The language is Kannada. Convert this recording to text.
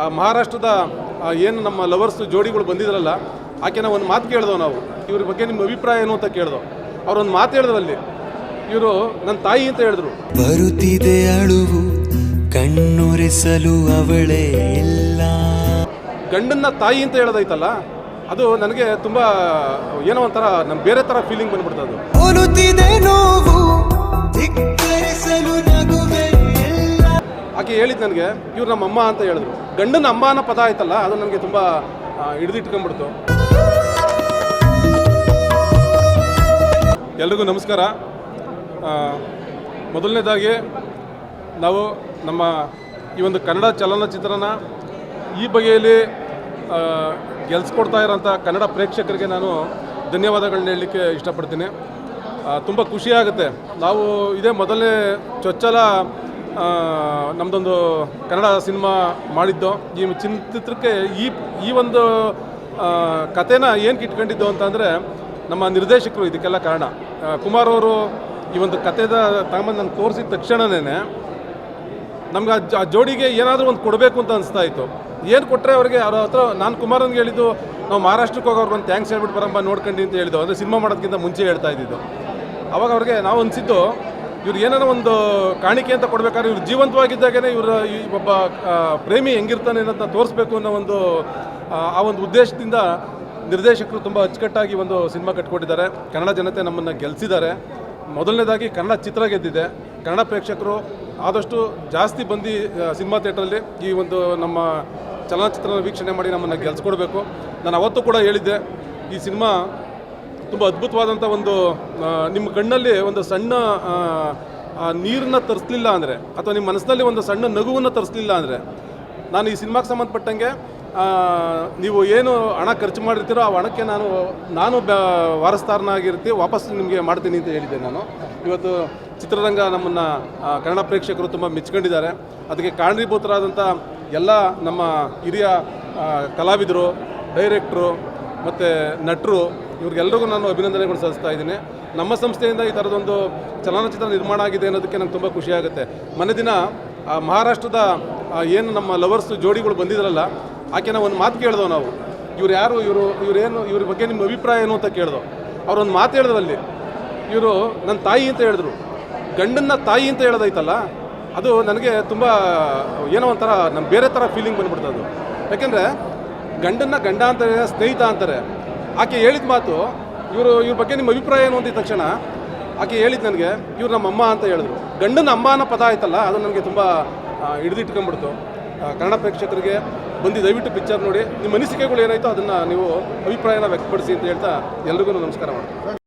ಆ ಮಹಾರಾಷ್ಟ್ರದ ಏನು ನಮ್ಮ ಲವರ್ಸ್ ಜೋಡಿಗಳು ಬಂದಿದ್ರಲ್ಲ ಆಕೆನ ಒಂದು ಮಾತು ಕೇಳ್ದೋ ನಾವು. ಇವ್ರ ಬಗ್ಗೆ ನಿಮ್ಮ ಅಭಿಪ್ರಾಯ ಏನು ಅಂತ ಕೇಳ್ದೋ. ಅವ್ರೊಂದು ಮಾತು ಹೇಳಿದ್ರಲ್ಲಿ ಇವರು ನನ್ನ ತಾಯಿ ಅಂತ ಹೇಳಿದ್ರು. ಬರುತ್ತಿದೆ ಅಳುವು ಕಣ್ಣುರಿಸಲು ಅವಳೇ ಇಲ್ಲ. ಗಂಡನ್ನ ತಾಯಿ ಅಂತ ಹೇಳೋದೈತಲ್ಲ ಅದು ನನಗೆ ತುಂಬ ಏನೋ ಒಂಥರ ನಮ್ಮ ಬೇರೆ ಥರ ಫೀಲಿಂಗ್ ಬಂದ್ಬಿಡ್ತದೆ ನೋವು ಹೇಳಿದ್ದು ನನಗೆ, ಇವ್ರು ನಮ್ಮ ಅಮ್ಮ ಅಂತ ಹೇಳಿದ್ರು. ಗಂಡನ ಅಮ್ಮ ಅನ್ನೋ ಪದ ಆಯ್ತಲ್ಲ ಅದು ನನಗೆ ತುಂಬ ಹಿಡಿದಿಟ್ಕೊಂಡ್ಬಿಡ್ತು. ಎಲ್ರಿಗೂ ನಮಸ್ಕಾರ. ಮೊದಲನೇದಾಗಿ ನಾವು ನಮ್ಮ ಈ ಒಂದು ಕನ್ನಡ ಚಲನಚಿತ್ರನ ಈ ಬಗೆಯಲ್ಲಿ ಗೆಲ್ಸ್ಕೊಡ್ತಾ ಇರೋಂಥ ಕನ್ನಡ ಪ್ರೇಕ್ಷಕರಿಗೆ ನಾನು ಧನ್ಯವಾದಗಳನ್ನ ಹೇಳಲಿಕ್ಕೆ ಇಷ್ಟಪಡ್ತೀನಿ. ತುಂಬ ಖುಷಿಯಾಗುತ್ತೆ ನಾವು ಇದೇ ಮೊದಲನೇ ಚೊಚ್ಚಲ ನಮ್ಮದೊಂದು ಕನ್ನಡ ಸಿನಿಮಾ ಮಾಡಿದ್ದು. ಈ ಚಿಂತಿತ್ರಕ್ಕೆ ಈ ಈ ಒಂದು ಕಥೆನ ಏನಕ್ಕೆ ಇಟ್ಕೊಂಡಿದ್ದು ಅಂತಂದರೆ ನಮ್ಮ ನಿರ್ದೇಶಕರು ಇದಕ್ಕೆಲ್ಲ ಕಾರಣ. ಕುಮಾರ್ ಅವರು ಈ ಒಂದು ಕಥೆದ ತಗೊಂಬಂದು ನಾನು ತೋರಿಸಿದ ತಕ್ಷಣವೇ ನಮ್ಗೆ ಆ ಜೋಡಿಗೆ ಏನಾದರೂ ಒಂದು ಕೊಡಬೇಕು ಅಂತ ಅನಿಸ್ತಾ ಇತ್ತು. ಏನು ಕೊಟ್ಟರೆ ಅವ್ರಿಗೆ ಅವ್ರ ಹತ್ರ, ನಾನು ಕುಮಾರನ್ಗೆ ಹೇಳಿದ್ದು, ನಾವು ಮಹಾರಾಷ್ಟ್ರಕ್ಕೆ ಹೋಗಿ ಅವ್ರಿಗೆ ಒಂದು ಥ್ಯಾಂಕ್ಸ್ ಹೇಳ್ಬಿಟ್ಟು ಬರಂಬ ನೋಡ್ಕೊಂಡು ಅಂತ ಹೇಳಿದ್ದು. ಅಂದರೆ ಸಿನಿಮಾ ಮಾಡೋದಕ್ಕಿಂತ ಮುಂಚೆ ಹೇಳ್ತಾ ಇದ್ದಿದ್ದು. ಅವಾಗ ಅವ್ರಿಗೆ ನಾವು ಅನಿಸಿದ್ದು ಇವ್ರು ಏನೋ ಒಂದು ಕಾಣಿಕೆ ಅಂತ ಕೊಡಬೇಕಾದ್ರೆ ಇವ್ರು ಜೀವಂತವಾಗಿದ್ದಾಗೇ ಇವರ ಈ ಒಬ್ಬ ಪ್ರೇಮಿ ಹೆಂಗಿರ್ತಾನೆ ಅನ್ನೋದನ್ನ ತೋರಿಸ್ಬೇಕು ಅನ್ನೋ ಒಂದು ಆ, ಒಂದು ಉದ್ದೇಶದಿಂದ ನಿರ್ದೇಶಕರು ತುಂಬ ಅಚ್ಚುಕಟ್ಟಾಗಿ ಒಂದು ಸಿನಿಮಾ ಕಟ್ಕೊಟ್ಟಿದ್ದಾರೆ ಕನ್ನಡ ಜನತೆ ನಮ್ಮನ್ನು ಗೆಲ್ಲಿಸಿದ್ದಾರೆ ಮೊದಲನೇದಾಗಿ ಕನ್ನಡ ಚಿತ್ರ ಗೆದ್ದಿದೆ. ಕನ್ನಡ ಪ್ರೇಕ್ಷಕರು ಆದಷ್ಟು ಜಾಸ್ತಿ ಬಂದು ಸಿನಿಮಾ ಥಿಯೇಟ್ರಲ್ಲಿ ಈ ಒಂದು ನಮ್ಮ ಚಲನಚಿತ್ರ ವೀಕ್ಷಣೆ ಮಾಡಿ ನಮ್ಮನ್ನು ಗೆಲ್ಸ್ಕೊಡ್ಬೇಕು. ನಾನು ಅವತ್ತು ಕೂಡ ಹೇಳಿದ್ದೆ ಈ ಸಿನಿಮಾ ತುಂಬ ಅದ್ಭುತವಾದಂಥ ಒಂದು ನಿಮ್ಮ ಕಣ್ಣಲ್ಲಿ ಒಂದು ಸಣ್ಣ ನೀರನ್ನ ತರಿಸ್ಲಿಲ್ಲ ಅಂದರೆ, ಅಥವಾ ನಿಮ್ಮ ಮನಸ್ಸಿನಲ್ಲಿ ಒಂದು ಸಣ್ಣ ನಗುವನ್ನು ತರಿಸ್ಲಿಲ್ಲ ಅಂದರೆ, ನಾನು ಈ ಸಿನಿಮಾಗೆ ಸಂಬಂಧಪಟ್ಟಂಗೆ ನೀವು ಏನು ಹಣ ಖರ್ಚು ಮಾಡಿರ್ತೀರೋ ಆ ಹಣಕ್ಕೆ ನಾನು ನಾನು ಬ ವಾರಸ್ದಾರನಾಗಿರ್ತೀವಿ ವಾಪಸ್ ನಿಮಗೆ ಮಾಡ್ತೀನಿ ಅಂತ ಹೇಳಿದ್ದೆ ನಾನು. ಇವತ್ತು ಚಿತ್ರರಂಗ ನಮ್ಮನ್ನು ಕನ್ನಡ ಪ್ರೇಕ್ಷಕರು ತುಂಬ ಮೆಚ್ಕೊಂಡಿದ್ದಾರೆ. ಅದಕ್ಕೆ ಕಾರಣೀಭೂತರಾದಂಥ ಎಲ್ಲ ನಮ್ಮ ಹಿರಿಯ ಕಲಾವಿದರು, ಡೈರೆಕ್ಟ್ರು ಮತ್ತು ನಟರು ಇವ್ರಿಗೆಲ್ಲರಿಗೂ ನಾನು ಅಭಿನಂದನೆಗಳು ಸಲ್ಲಿಸ್ತಾ ಇದ್ದೀನಿ. ನಮ್ಮ ಸಂಸ್ಥೆಯಿಂದ ಈ ಥರದೊಂದು ಚಲನಚಿತ್ರ ನಿರ್ಮಾಣ ಆಗಿದೆ ಅನ್ನೋದಕ್ಕೆ ನಂಗೆ ತುಂಬ ಖುಷಿಯಾಗುತ್ತೆ ಮನೆ ದಿನ ಮಹಾರಾಷ್ಟ್ರದ ಏನು ನಮ್ಮ ಲವರ್ಸ್ ಜೋಡಿಗಳು ಬಂದಿದ್ರಲ್ಲ, ಆಕೆನ ಒಂದು ಮಾತು ಕೇಳ್ದೋ ನಾವು. ಇವ್ರು ಯಾರು, ಇವರು, ಇವರೇನು, ಇವ್ರ ಬಗ್ಗೆ ನಿಮ್ಮ ಅಭಿಪ್ರಾಯ ಏನು ಅಂತ ಕೇಳ್ದೋ. ಅವ್ರೊಂದು ಮಾತು ಹೇಳಿದ್ರಲ್ಲಿ ಇವರು ನನ್ನ ತಾಯಿ ಅಂತ ಹೇಳಿದ್ರು. ಗಂಡನ್ನ ತಾಯಿ ಅಂತ ಹೇಳೋದೈತಲ್ಲ, ಅದು ನನಗೆ ತುಂಬ ಏನೋ ಒಂಥರ ನಮ್ಮ ಬೇರೆ ಥರ ಫೀಲಿಂಗ್ ಬಂದ್ಬಿಡ್ತದೆ ಅದು. ಯಾಕೆಂದರೆ ಗಂಡನ್ನ ಗಂಡ ಅಂತಾರೆ, ಸ್ನೇಹಿತ ಅಂತಾರೆ. ಆಕೆ ಹೇಳಿದ ಮಾತು, ಇವರು, ಇವ್ರ ಬಗ್ಗೆ ನಿಮ್ಮ ಅಭಿಪ್ರಾಯ ಏನು ಅಂದಿದ ತಕ್ಷಣ, ಆಕೆ ಹೇಳಿದ ನನಗೆ, ಇವ್ರು ನಮ್ಮ ಅಮ್ಮ ಅಂತ ಹೇಳಿದ್ರು. ಗಂಡನ ಅಮ್ಮ ಅನ್ನೋ ಪದ ಆಯ್ತಲ್ಲ, ಅದು ನನಗೆ ತುಂಬ ಹಿಡಿದಿಟ್ಕೊಂಡ್ಬಿಡ್ತು. ಕನ್ನಡ ಪ್ರೇಕ್ಷಕರಿಗೆ ಬಂದು ದಯವಿಟ್ಟು ಪಿಕ್ಚರ್ ನೋಡಿ, ನಿಮ್ಮ ಅನಿಸಿಕೆಗಳು ಏನಾಯ್ತೋ ಅದನ್ನು ನೀವು ಅಭಿಪ್ರಾಯನ ವ್ಯಕ್ತಪಡಿಸಿ ಅಂತ ಹೇಳ್ತಾ ಎಲ್ರಿಗೂ ನಮಸ್ಕಾರ ಮಾಡ್ತೀನಿ.